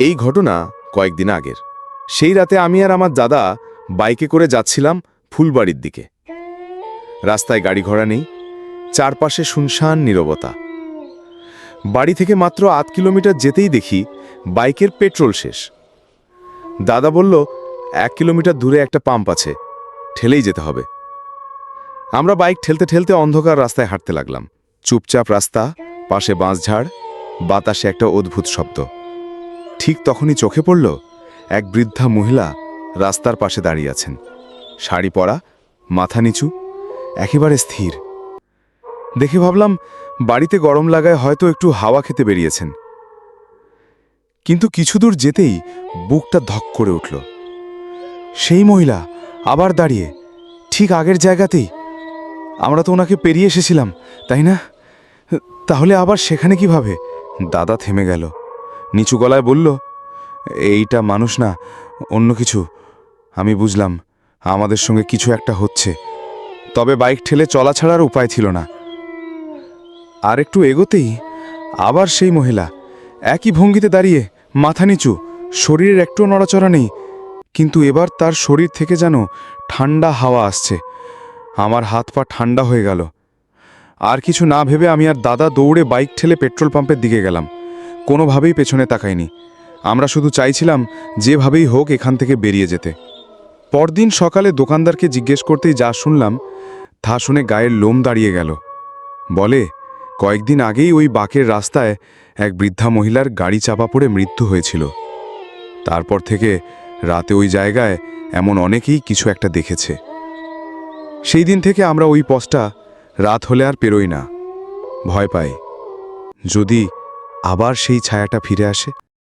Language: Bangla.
এই ঘটনা কয়েকদিন আগের। সেই রাতে আমি আর আমার দাদা বাইকে করে যাচ্ছিলাম ফুলবাড়ির দিকে। রাস্তায় গাড়ি ঘোড়া নেই, চারপাশে শুনশান নীরবতা। বাড়ি থেকে মাত্র আধ কিলোমিটার যেতেই দেখি বাইকের পেট্রোল শেষ। দাদা বলল, এক কিলোমিটার দূরে একটা পাম্প আছে, ঠেলেই যেতে হবে। আমরা বাইক ঠেলতে ঠেলতে অন্ধকার রাস্তায় হাঁটতে লাগলাম। চুপচাপ রাস্তা, পাশে বাঁশঝাড়, বাতাসে একটা অদ্ভুত শব্দ। ঠিক তখনই চোখে পড়ল এক বৃদ্ধা মহিলা রাস্তার পাশে দাঁড়িয়ে আছেন। শাড়ি পরা, মাথা নিচু, একেবারে স্থির। দেখে ভাবলাম, বাড়িতে গরম লাগায় হয়তো একটু হাওয়া খেতে বেরিয়েছেন। কিন্তু কিছু দূর যেতেই বুকটা ধক করে উঠল। সেই মহিলা আবার দাঁড়িয়ে, ঠিক আগের জায়গাতেই। আমরা তো ওনাকে পেরিয়ে এসেছিলাম, তাই না? তাহলে আবার সেখানে কীভাবে? দাদা থেমে গেল। নিচু গলায় বলল, এইটা মানুষ না, অন্য কিছু। আমি বুঝলাম, আমাদের সঙ্গে কিছু একটা হচ্ছে। তবে বাইক ঠেলে চলা ছাড়ার উপায় ছিল না। আর একটু এগোতেই আবার সেই মহিলা, একই ভঙ্গিতে দাঁড়িয়ে, মাথা নিচু, শরীরের একটু নড়াচড়া নেই। কিন্তু এবার তার শরীর থেকে যেন ঠান্ডা হাওয়া আসছে। আমার হাত পা ঠান্ডা হয়ে গেল। আর কিছু না ভেবে আমি আর দাদা দৌড়ে বাইক ঠেলে পেট্রোল পাম্পের দিকে গেলাম। কোনোভাবেই পেছনে তাকাইনি আমরা শুধু চাইছিলাম যেভাবেই হোক এখান থেকে বেরিয়ে যেতে। পরদিন সকালে দোকানদারকে জিজ্ঞেস করতেই যা শুনলাম, তা শুনে গায়ের লোম দাঁড়িয়ে গেল। বলে, কয়েকদিন আগেই ওই বাকের রাস্তায় এক বৃদ্ধা মহিলার গাড়ি চাপা পড়ে মৃত্যু হয়েছিল। তারপর থেকে রাতে ওই জায়গায় এমন অনেকেই কিছু একটা দেখেছে। সেই দিন থেকে আমরা ওই পথটা রাত হলে আর পেরোই না। ভয় পাই। যদি আবার সেই ছায়াটা ফিরে আসে।